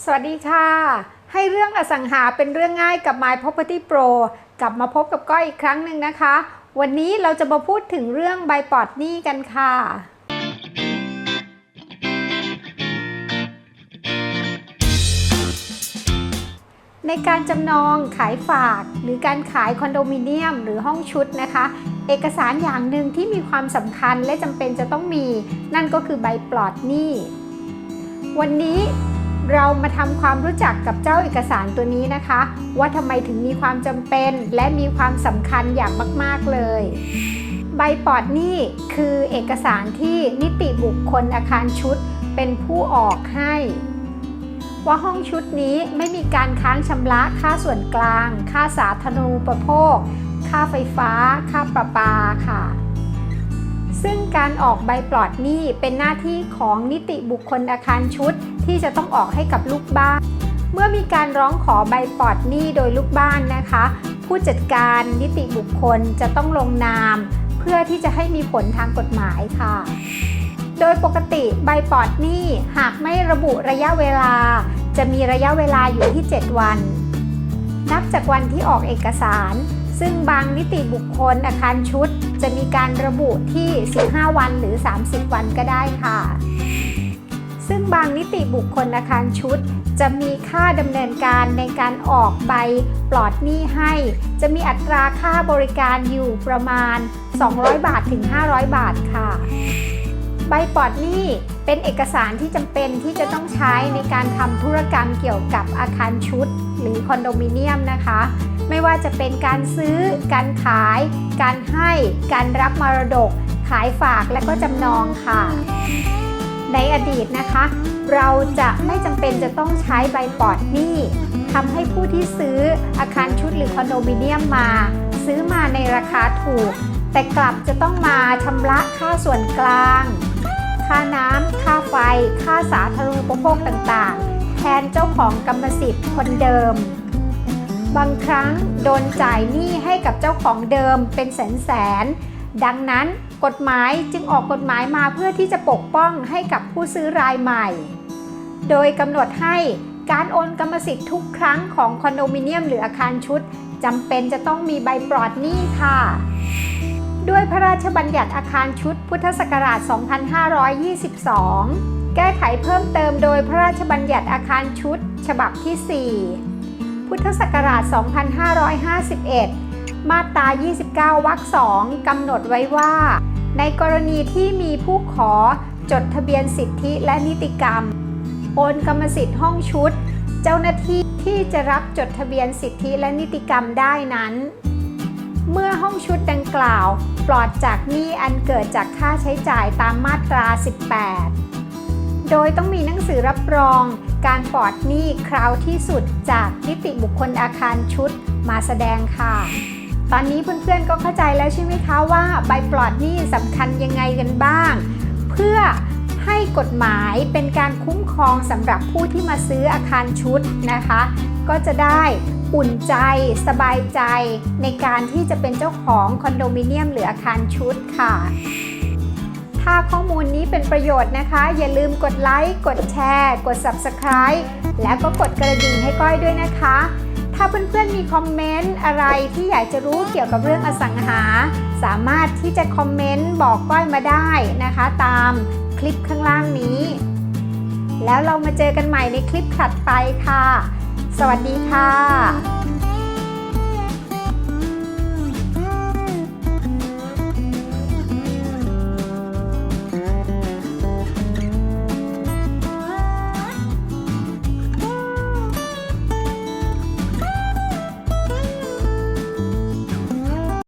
สวัสดีค่ะ ให้เรื่องอสังหาเป็นเรื่องง่ายกับ My Property Pro กลับมาพบกับก้อยอีกครั้งหนึ่งนะคะ วันนี้เราจะมาพูดถึงเรื่องใบปลอดหนี้กันค่ะ ในการจำนองขายฝากหรือการขายคอนโดมิเนียมหรือห้องชุดนะคะ เอกสารอย่างหนึ่งที่มีความสำคัญและจำเป็นจะต้องมี นั่นก็คือใบปลอดหนี้ วันนี้ เรามาทำความรู้จักกับเจ้าเอกสารตัวนี้นะคะ ว่าทำไมถึงมีความจำเป็นและมีความสำคัญอย่างมาก ๆ เลย ใบปลอดหนี้คือเอกสารที่นิติบุคคลอาคารชุดเป็นผู้ออกให้ ว่าห้องชุดนี้ไม่มีการค้างชำระค่าส่วนกลาง ค่าสาธารณูปโภค ค่าไฟฟ้า ค่าประปาค่ะ ซึ่งการออกใบปลอดหนี้เป็นหน้าที่ของนิติบุคคลอาคารชุด ที่จะต้องออกให้กับลูกบ้าน เมื่อมีการร้องขอใบปลอดหนี้โดยลูกบ้านนะคะ ผู้จัดการนิติบุคคลจะต้องลงนาม เพื่อที่จะให้มีผลทางกฎหมายค่ะ โดยปกติใบปลอดหนี้หากไม่ระบุระยะเวลา จะมีระยะเวลาอยู่ที่ 7 วัน นับจากวันที่ออกเอกสาร ซึ่งบางนิติบุคคลอาคารชุด จะมีการระบุที่ 15 วันหรือ 30 วันก็ได้ค่ะ ซึ่งบางนิติบุคคลอาคารชุด จะมีค่าดำเนินการในการออกใบปลอดหนี้ให้ จะมีอัตราค่าบริการอยู่ประมาณ 200 บาทถึง 500 บาทค่ะ ใบปลอดหนี้เป็นเอกสารที่จำเป็นที่จะต้องใช้ในการทำธุรกรรมเกี่ยวกับอาคารชุด หรือคอนโดมิเนียมนะคะ ไม่ว่าจะเป็นการซื้อ การขาย การให้ การรับมรดก ขายฝากและก็จำนองค่ะ ในอดีตนะคะ เราจะไม่จำเป็นจะต้องใช้ใบปลอดหนี้ทำให้ผู้ที่ซื้ออาคารชุดหรือคอนโดมิเนียมมา ซื้อมาในราคาถูก แต่กลับจะต้องมาชำระค่าส่วนกลาง ค่าน้ำค่าไฟ ค่าสาธารณูปโภคต่างๆ แทนเจ้าของกรรมสิทธิ์คนเดิม บางครั้งโดนจ่ายหนี้ให้กับเจ้าของเดิมเป็นแสนแสน ดังนั้นกฎหมายจึงออกกฎหมายมาเพื่อที่จะปกป้องให้กับผู้ซื้อรายใหม่ โดยกำหนดให้การโอนกรรมสิทธิ์ทุกครั้งของคอนโดมิเนียมหรืออาคารชุดจำเป็นจะต้องมีใบปลอดหนี้ค่ะ ด้วยพระราชบัญญัติอาคารชุดพุทธศักราช 2522 แก้ไขเพิ่มเติมโดยพระราชบัญญัติอาคารชุด ฉบับที่ 4 พุทธศักราช 2551 มาตรา 29 วรรค2กำหนดไว้ว่า ในกรณีที่มีผู้ขอจดทะเบียนสิทธิและนิติกรรม โอนกรรมสิทธิ์ห้องชุด เจ้าหน้าที่ที่จะรับจดทะเบียนสิทธิและนิติกรรมได้นั้น เมื่อห้องชุดดังกล่าว ปลอดจากหนี้อันเกิดจากค่าใช้จ่ายตามมาตรา 18 โดยต้องมีหนังสือรับรองการปลอดหนี้คราวที่สุดจากนิติบุคคลอาคารชุดมาแสดงค่ะ ตอนนี้เพื่อนๆก็เข้าใจแล้วใช่ไหมคะว่าใบปลอดหนี้สำคัญยังไงกันบ้าง เพื่อให้กฎหมายเป็นการคุ้มครองสำหรับผู้ที่มาซื้ออาคารชุดนะคะ ก็จะได้อุ่นใจสบายใจในการที่จะเป็นเจ้าของคอนโดมิเนียมหรืออาคารชุดค่ะ ถ้าข้อมูลนี้เป็นประโยชน์นะคะ อย่าลืมกดไลค์กดแชร์ กด Subscribe แล้วก็กดกระดิ่งให้ก้อยด้วยนะคะ ถ้าเพื่อนๆมีคอมเมนต์อะไรที่อยากจะรู้เกี่ยวกับเรื่องอสังหา สามารถที่จะคอมเมนต์บอกก้อยมาได้นะคะ ตามคลิปข้างล่างนี้ แล้วเรามาเจอกันใหม่ในคลิปถัดไปค่ะ สวัสดีค่ะ